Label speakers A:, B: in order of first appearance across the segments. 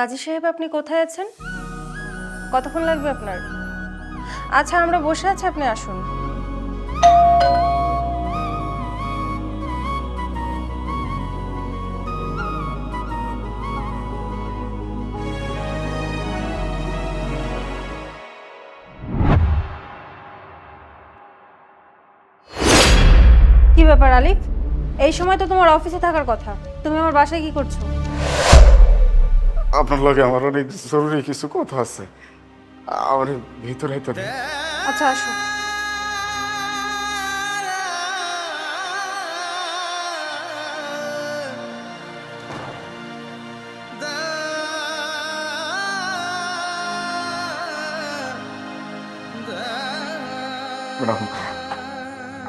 A: কাজী সাহেব, আপনি কোথায় আছেন? কতক্ষণ লাগবে আপনার? আচ্ছা আমরা বসে আছি, আপনি আসুন। কি ব্যাপার আলিফ? এই সময় তো তোমার অফিসে থাকার কথা। তুমি আমার বাসায় কি করছ?
B: আপনার লগে আমার অনেক জরুরি কিছু কথা আছে। আমার ভিতরে আইতে
A: আচ্ছা আসো
B: ম্যাডাম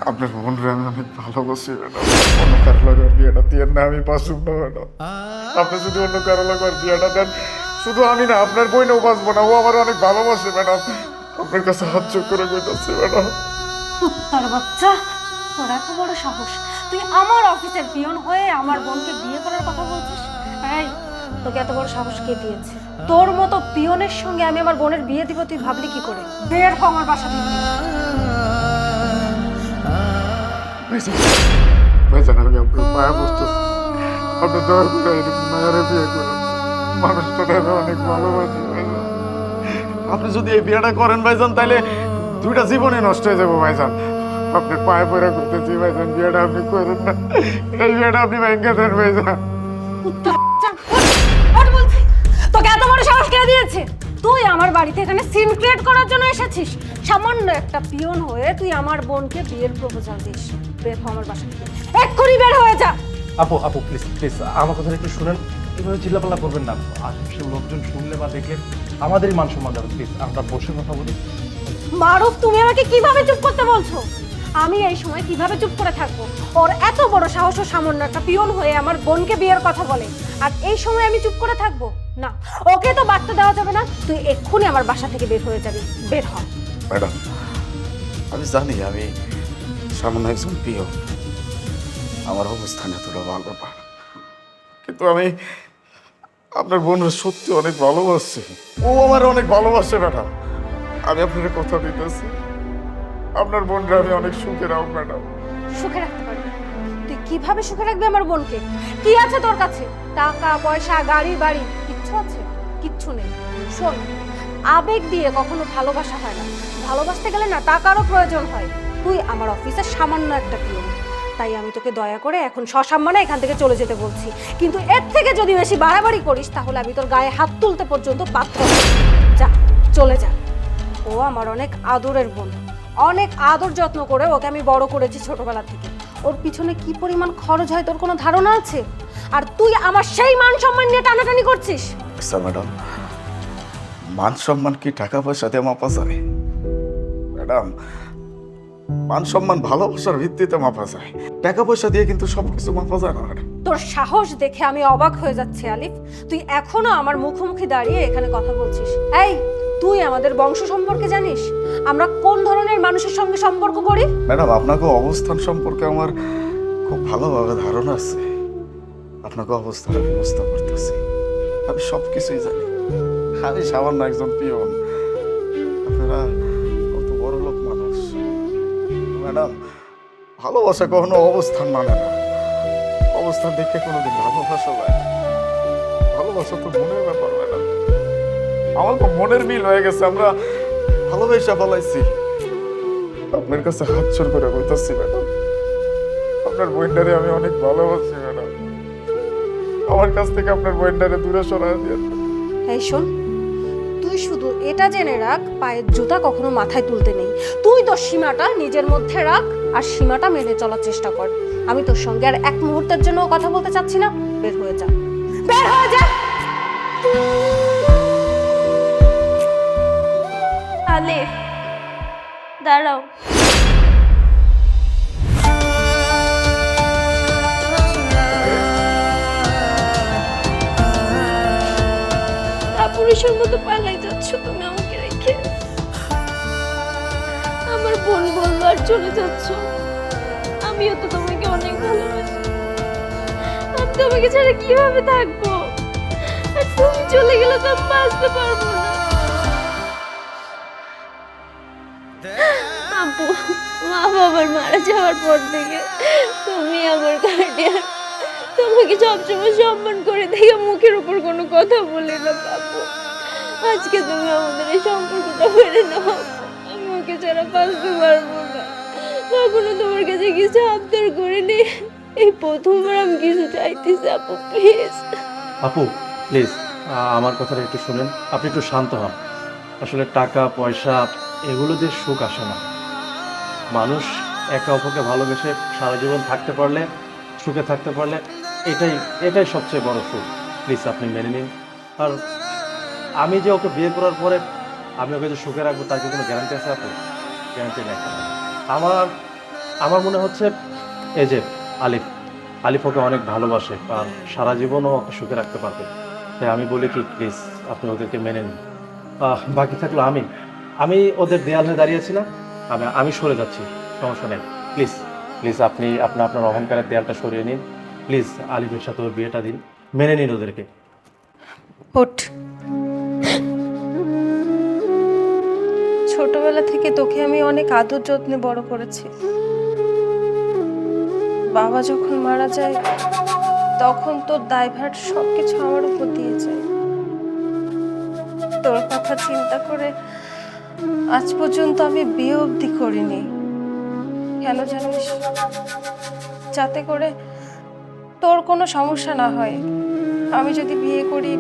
B: আপনার বোনরে আমি ভালোবাসি ম্যাডাম। অন্য কারও লগে ওর বিয়েটা দিয়ে না, আমি বাঁচব না ম্যাডাম। আপনি যদি অন্য কারও লগে ওর বিয়েটা দেন, শুধু আমি না, আপনার বইনেও বাঁচবো না, ও আমার অনেক ভালোবাসে ম্যাডাম। আপনার কাছে হাত চোখ করে কইতাছি ম্যাডাম।
A: তোর বাচ্চা, তোর এত বড় সাহস। তুই আমার অফিসের পিয়ন হয়ে আমার বোনকে বিয়ে করার কথা বলছিস? এই, তোকে এত বড় সাহস কে দিয়েছে? তোর মতো পিয়নের সঙ্গে আমি আমার বোনের বিয়ে দিব, তুই ভাবলি কি করে? বের হ আমার বাসা থেকে।
B: ভাইজান আমি আপনার পায়ে বসতেছি আপনি দয়া করে এই মায়ের বিয়ে করেন। মানুষটা অনেক ভালোবাসি আপনি যদি এই বিয়েটা করেন ভাইজান তাহলে দুইটা জীবনে নষ্ট হয়ে যাব ভাইজান আপনার পায়ে পড়ে করতেছি ভাইজান বিয়েটা আপনি করেন না। এই বিয়েটা আপনি ভেঙে দেন ভাইজান
A: তুই আমার বাড়িতে এখানে সিন ক্রিয়েট করার জন্য এসেছিস? সামান্য একটা পিয়ন হয়ে তুই আমার বোনকে বিয়ের প্রপোজাল দিস। বের হ আমার বাসা থেকে এক্ষুনি বের হয়ে যা।
C: আপু আপু প্লিজ প্লিজ আমার কথা একটু শুনেন। এভাবে চিল্লাপাল্লা করবেন না। আশেপাশের লোকজন শুনলে বা দেখলে আমাদেরই মান সম্মান যাবে প্লিজ আমরা বসে কথা বলি।
A: মারুফ তুমি আমাকে কীভাবে চুপ করতে বলছো? আমি এই সময় কীভাবে চুপ করে থাকব? ওর এত বড় সাহস ও সামান্য একটা পিয়ন হয়ে আমার বোনকে বিয়ের কথা বলে। আর এই সময় আমি চুপ করে থাকব? না ওকে তো বার্তা দেওয়া যাবে না। তুই এক্ষুনি আমার বাসা থেকে বের হয়ে যাবি। বের হ।
B: ম্যাডাম আমি জানি আমি সামান্য একজন প্রিয়। আমার অবস্থান এতটা ভালো না। কিন্তু আমি আপনার বোনের সত্যি অনেক ভালোবাসছে ও আমার অনেক ভালোবাসে ম্যাডাম। আমি আপনার কথা দিতেছি। আপনার বোনরা আমি অনেক সুখে রাখব ম্যাডাম।
A: সুখে রাখতে কীভাবে সুখে রাখবে আমার বোনকে? কি আছে তোর কাছে? টাকা, পয়সা, গাড়ি, বাড়ি, কিচ্ছু আছে? কিচ্ছু নেই। শোন, আবেগ দিয়ে কখনো ভালোবাসা হয় না। ভালোবাসতে গেলে না টাকারও প্রয়োজন হয়। তুই আমার অফিসের সামান্য একটা পিয়ন। তাই আমি তোকে দয়া করে এখন সসম্মানে এখান থেকে চলে যেতে বলছি। কিন্তু এর থেকে যদি বেশি বাড়াবাড়ি করিস, তাহলে আমি তোর গায়ে হাত তুলতে পর্যন্ত পাত্র। যা, চলে যা। ও আমার অনেক আদরের বোন। অনেক আদর যত্ন করে ওকে আমি বড় করেছি ছোটবেলা থেকে। ওর পিছনে কি পরিমাণ খরচ হয় তোর কোনো ধারণা আছে? আর তুই আমার সেই মান সম্মান নিয়ে টানাটানি করছিস?
B: আচ্ছা ম্যাডাম মান সম্মান কি টাকা পয়সাতে মাপা যায়? ম্যাডাম মান সম্মান ভালোবাসার ভিত্তিতে মাপা যায়। টাকা পয়সা দিয়ে কিন্তু সবকিছু মাপা যায় না
A: তোর সাহস দেখে আমি অবাক হয়ে যাচ্ছি আলিফ। তুই এখনও আমার মুখোমুখি দাঁড়িয়ে এখানে কথা বলছিস। এই তুই আমাদের বংশ সম্পর্কে জানিস? আমরা কোন ধরনের মানুষের সঙ্গে সম্পর্ক করি?
B: ম্যাডাম, আপনাকে অবস্থান সম্পর্কে আমার খুব ভালোভাবে ধারণা আছে। আপনাকে অবস্থান আমি বুঝতে পারতেছি। আমি সব কিছুই জানি। আমি সামান্য একজন পিয়ন আপনারা কত বড় লোক মানুষ। ম্যাডাম, ভালোবাসা কখনো অবস্থান মানে না। অবস্থান দেখে কোনোদিন ভালোবাসা যায় না। ভালোবাসা তো মনের ব্যাপার, ম্যাডাম। আমার তো মনের মিল হয়ে গেছে, আমরা ভালোবাসা ফলাইছি আপনার কাছে হাত জোর করে বলতেছি ম্যাডাম। আপনার বইন্ডারে আমি অনেক ভালোবাসি, ম্যাডাম। আমার কাছ থেকে আপনার বইন্ডারে দূরে সরাই দিয়ে
A: এই শোন, তুই শুধু এটা জেনে রাখ, পায়ের জুতা কখনো মাথায় তুলতে নেই। তুই তোর সীমাটা নিজের মধ্যে রাখ আর সীমাটা মেনে চলার চেষ্টা কর। আমি তোর সঙ্গে আর এক মুহূর্তের জন্য কথা বলতে চাচ্ছি না। বের হয়ে যা। বের হয়ে যা!
D: আলিফ দাঁড়াও। পুরুষের মতো পালাই যাচ্ছ তুমি আমাকে রেখে। আমার বোন বলল আর চলে যাচ্ছ। আমিও তো তোমাকে অনেক ভালোবাসি। আমি তোমাকে ছাড়া কীভাবে থাকব? আর তুমি চলে গেলে তো আমি বাঁচতে পারব না। মা বাবার মারা যাওয়ার পর থেকে তুমি আমার গার্ডিয়ান তোমাকে সবসময় সম্মান করে দেখে মুখের উপর কোনো কথা বলি না বাপু আজকে তুমি আমাদের এই সম্পর্কটা মেনে নাও আমি ওকে ছাড়া বাঁচতে পারব না। কখনো তোমার কাছে কিছু আবদার করিনি। এই প্রথমবার আমি কিছু চাইতেছি আপু প্লিজ
C: আপু প্লিজ আমার কথাটা একটু শুনেন। আপনি একটু শান্ত হন। আসলে টাকা, পয়সা, এগুলো দিয়ে সুখ আসে না। মানুষ একে অপরকে ভালোবেসে সারা জীবন থাকতে পারলে, সুখে থাকতে পারলে, এটাই এটাই সবচেয়ে বড় সুখ। প্লিজ আপনি মেনে নিন। আর আমি যে ওকে বিয়ে করার পরে আমি ওকে যে সুখে রাখব, তার কি কোনো গ্যারান্টি আছে আপনি গ্যারান্টি নেই। আমার আমার মনে হচ্ছে, এই যে আলিফ আলিফ ওকে অনেক ভালোবাসে আর সারা জীবনও ওকে সুখে রাখতে পারবে। তাই আমি বলি কি প্লিজ আপনি ওদেরকে মেনে নিন। বাকি থাকল আমি। আমি ওদের দেয়াল হয়ে দাঁড়িয়েছি না। আমি আমি সরে যাচ্ছি। সমস্যা নেই। প্লিজ প্লিজ আপনি, আপনার আপনার অহংকারের দেয়ালটা সরিয়ে নিন। প্লিজ আলিফের সাথে ওর বিয়েটা দিন। মেনে নিন ওদেরকে।
E: ওঠ। ছোটবেলা থেকে তোকে আমি অনেক আদর যত্নে বড় করেছি। বাবা যখন মারা যায়, তখন তোর দায়ভার সবকিছু আমার উপর দিয়ে যায়। তোর কথা চিন্তা করে আজ পর্যন্ত আমি বিয়ে অবধি করিনি। কেন জানিস যাতে করে তোর কোনো সমস্যা না হয়। আমি যদি বিয়ে করি,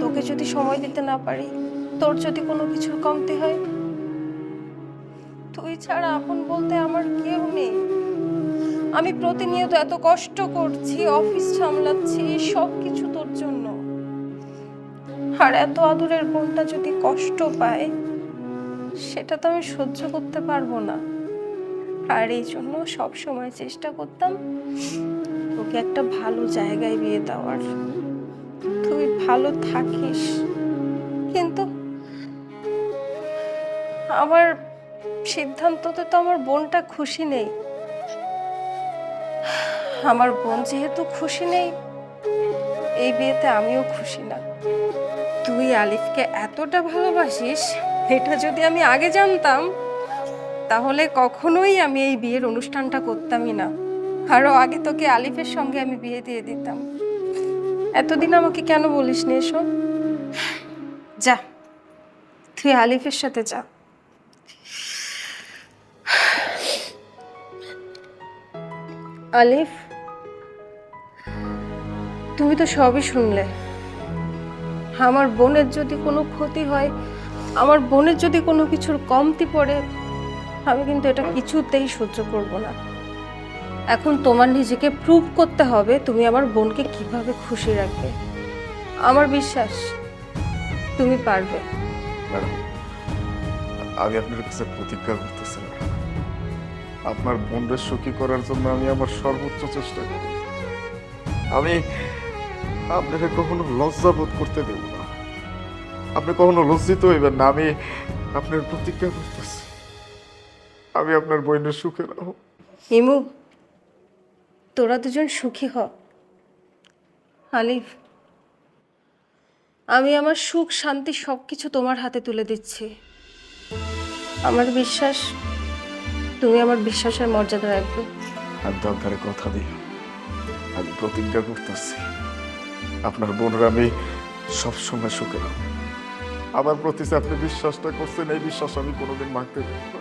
E: তোকে যদি সময় দিতে না পারি, তোর যদি কোনো কিছুর কমতি হয়, তুই ছাড়া আপন বলতে আমার কেউ নেই। আমি প্রতিনিয়ত এত কষ্ট করছি, অফিস সামলাচ্ছি সব কিছু তোর জন্য। আর এত আদরের বোনটা যদি কষ্ট পায় সেটা তো আমি সহ্য করতে পারব না। আর এই জন্য সব সময় চেষ্টা করতাম তোকে একটা ভালো জায়গায় বিয়ে দেওয়ার। তুই ভালো থাকিস, কিন্তু আমার সিদ্ধান্ততে তো আমার বোনটা খুশি নেই। আমার বোন যেহেতু খুশি নেই, এই বিয়েতে আমিও খুশি না। তুই আলিফকে এতটা ভালোবাসিস এটা যদি আমি আগে জানতাম, তাহলে কখনোই আমি এই বিয়ের অনুষ্ঠানটা করতামই না। আরও আগে তোকে আলিফের সঙ্গে আমি বিয়ে দিয়ে দিতাম। এতদিন আমাকে কেন বলিস নি এসব যা, তুই আলিফের সাথে যা। আলিফ, তুমি তো সবই শুনলে। আমার বোনের যদি কোনো ক্ষতি হয় আমার বোনের যদি কোনো কিছুর কমতি পড়ে, আমি কিন্তু এটা কিছুতেই সহ্য করব না। এখন তোমার নিজেকে প্রুভ করতে হবে তুমি আমার বোনকে কীভাবে খুশি রাখবে। আমার বিশ্বাস, তুমি পারবে।
B: ম্যাডাম আমি আপনার কাছে প্রতিজ্ঞা করতেছি ম্যাডাম আপনার বোনদের সুখী করার জন্য আমি আমার সর্বোচ্চ চেষ্টা করি। আমি আপনাকে কখনো লজ্জা বোধ করতে দেব আপনি কখনো লজ্জিত হইবেন না আমি আপনার প্রতিজ্ঞা করতেছি। আমি আপনার বোনের সুখে রাখব
E: হিমু তোরা দুজন সুখী হ। আলিফ আমি আমার সুখ শান্তি সব কিছু তোমার হাতে তুলে দিচ্ছি। আমার বিশ্বাস তুমি আমার বিশ্বাসের মর্যাদা রাখবে।
B: আর দরকারে কথা দিই আমি প্রতিজ্ঞা করতেছি আপনার বোনরা আমি সবসময় সুখে রাখব আমার প্রতি আপনি বিশ্বাসটা করছেন এই বিশ্বাস আমি কোনোদিন মাগতে পারব না।